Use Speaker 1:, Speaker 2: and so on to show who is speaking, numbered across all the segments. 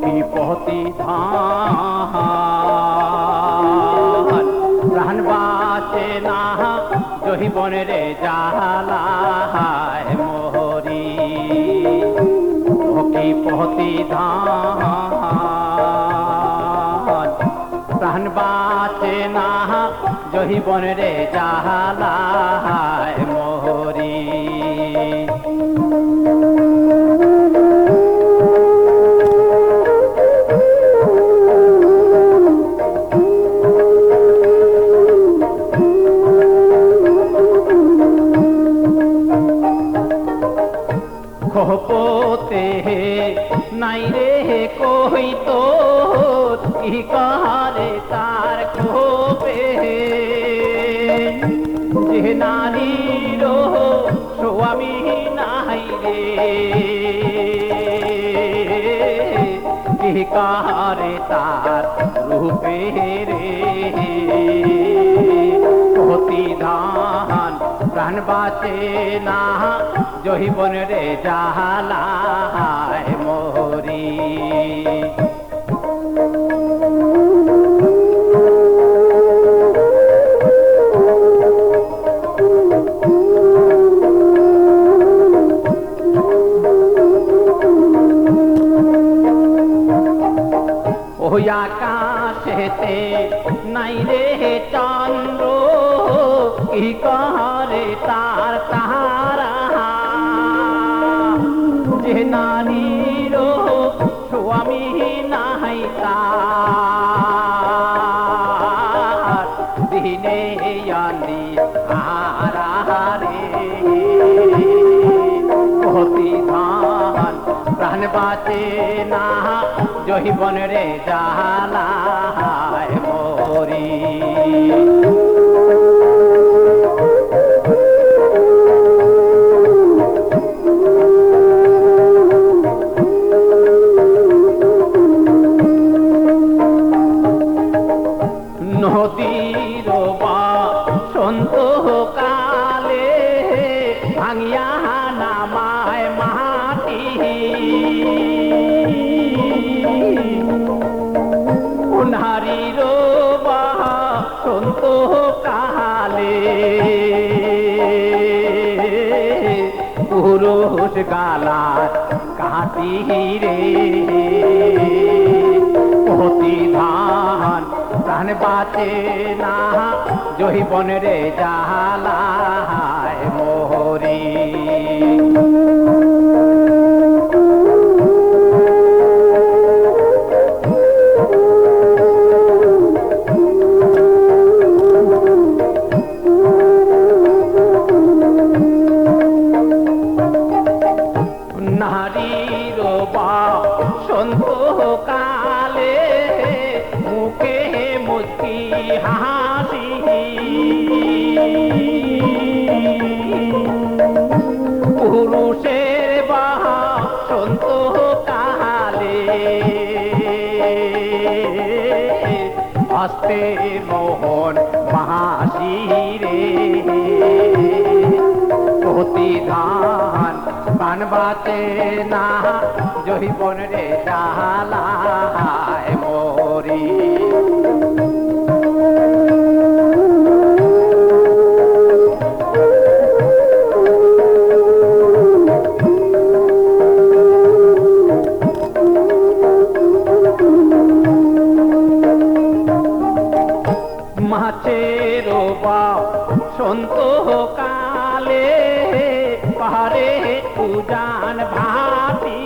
Speaker 1: কি পহতি ধান প্রাণ বাঁচে না জহিবন রে জালায় মোহরি কি পহতি ধান প্রাণ বাঁচে না জহিবন রে জালায় মোহরি খোপতে নাই রে কই তো কি কারে কি কারে তার রূপে রে। প্রতিধান প্রাণ বাঁচে না জহিবন রে জাহালায় মোহরি আকাশেতে নাই রে চন্দ্র, কি করে তার তাহারা যে নারীর স্বামী নাই তার। দিনে আনি আহারে প্রতিধান, প্রাণ বাঁচে না। জহিবন রে জালায় মরি। নদীর বা সন্ত কালে ভাঙিয়া পুরুষ গালা কাটি রে প্রতিধান প্রাণ বাঁচে না জহিবন রে জালায় মোহরি বা সন্ত কালে মুখে মুচকি হাসি। পুরুষের বা সন্ত কালে হস্তে মোহন মাসি রে প্রতিধান প্রাণ বাঁচে না জহিবন রে জালায় মরি মাছের বা সন্ত কালে পাহাড়ে উজান ভাতি।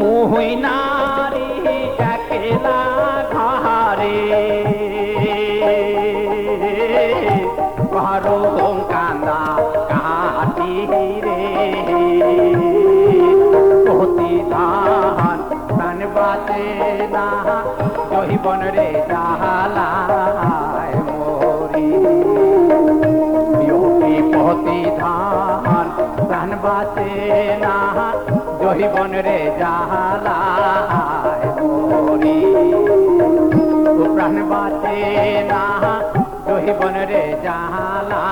Speaker 1: মোহিনারি একলা ঘরে। পাহাড় কান্দা কাটি রে প্রতিধান প্রাণ বাঁচে না, জহিবন রে জাহালায় বাঁচে না। জহিবন রে জালায় মরি প্রাণ বাঁচে না। জহিবন রে জালা